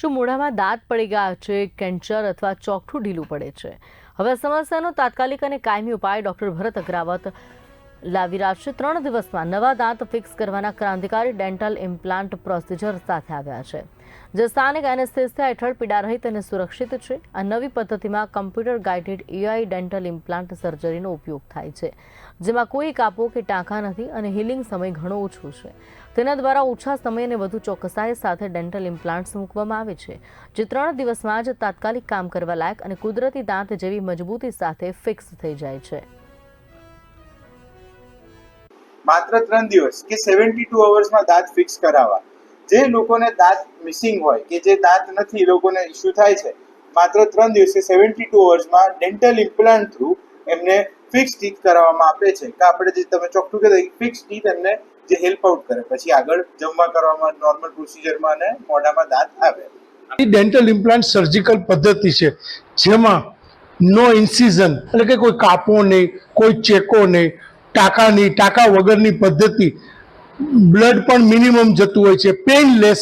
શું મોઢામાં દાંત પડી ગયા છે, કેન્સર અથવા ચોકઠું ઢીલું પડે છે? હવે સમસ્યાનો તાત્કાલિક અને કાયમી ઉપાય ડોક્ટર ભરત અગ્રાવત લાવી રહ્યા ત્રણ દિવસમાં નવા દાંત ફિક્સ કરવાના ક્રાંતિકારી ડેન્ટલ ઇમ્પ્લાન્ટ પ્રોસિજર સાથે આવ્યા છે. જે સ્થાનિક એનેસ્થેસિયા હેઠળ પીડા રહિત અને સુરક્ષિત છે. આ નવી પદ્ધતિમાં computer guided AI dental implant સર્જરીનો ઉપયોગ થાય છે. જેમાં કોઈ કાપો કે ટાંકા નથી અને હિલિંગ સમય ઘણો ઓછો છે. તેના દ્વારા ઓછા સમય અને વધુ ચોકસાઈ સાથે ડેન્ટલ ઇમ્પ્લાન્ટ્સ મૂકવામાં આવે છે. જે ત્રણ દિવસમાં જ તાત્કાલિક કામ કરવા લાયક અને કુદરતી દાંત જેવી મજબૂતી સાથે ફિક્સ થઈ જાય છે. માત્ર ત્રણ દિવસ કે સેવન્ટી ટુ અવર્સમાં દાંત ફિક્સ કરાવવા. જે લોકોને દાંત મિસિંગ હોય કે જે દાંત નથી, એ લોકોને ઇસ્યુ થાય છે, માત્ર ત્રણ દિવસે સેવન્ટી ટુ અવર્સમાં ડેન્ટલ ઇમ્પ્લાન્ટ થ્રુ એમને ફિક્સ ટીથ કરાવવામાં આપે છે. કે આપણે જે તમે ચોખ્ખું કહેતા ફિક્સ ટીથ એમને જે હેલ્પ આઉટ કરે. પછી આગળ જમવા કરવામાં નોર્મલ પ્રોસિજરમાં અને મોઢામાં દાંત આવે. ડેન્ટલ ઇમ્પ્લાન્ટ સર્જિકલ પદ્ધતિ છે, જેમાં નો ઇન્સિઝન એટલે કે કોઈ કાપો નહીં, કોઈ ચેકો નહીં ટાંકા નહીં ટાંકા વગરની પદ્ધતિ. બ્લડ પણ મિનિમમ જતું હોય છે. પેઇનલેસ,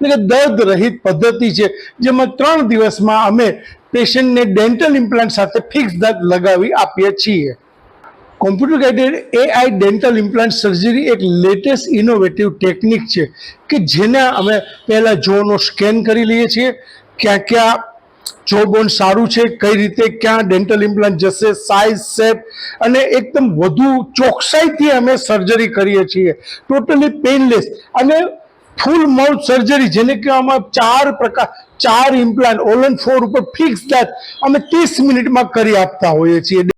એટલે કે દર્દ રહિત પદ્ધતિ છે, જેમાં ત્રણ દિવસમાં અમે પેશન્ટને ડેન્ટલ ઇમ્પ્લાન્ટ સાથે ફિક્સ દાંત લગાવી આપીએ છીએ. Computer guided AI dental implant surgery એક લેટેસ્ટ ઇનોવેટિવ ટેકનિક છે, કે જેના અમે પહેલાં જોનો સ્કેન કરી લઈએ છીએ. ક્યાં ક્યાં જોબોન સારું છે, કઈ રીતે ક્યાં ડેન્ટલ ઇમ્પ્લાન્ટ જશે સાઇઝ શેપ અને એકદમ વધુ ચોકસાઈથી અમે સર્જરી કરીએ છીએ. ટોટલી પેઇનલેસ અને ફૂલ માઉથ સર્જરી જેને કહેવામાં ચાર પ્રકાર, ચાર ઇમ્પ્લાન્ટ ઓલન ફોર ઉપર ફિક્સ દાંત અમે ત્રીસ મિનિટમાં કરી આપતા હોઈએ છીએ.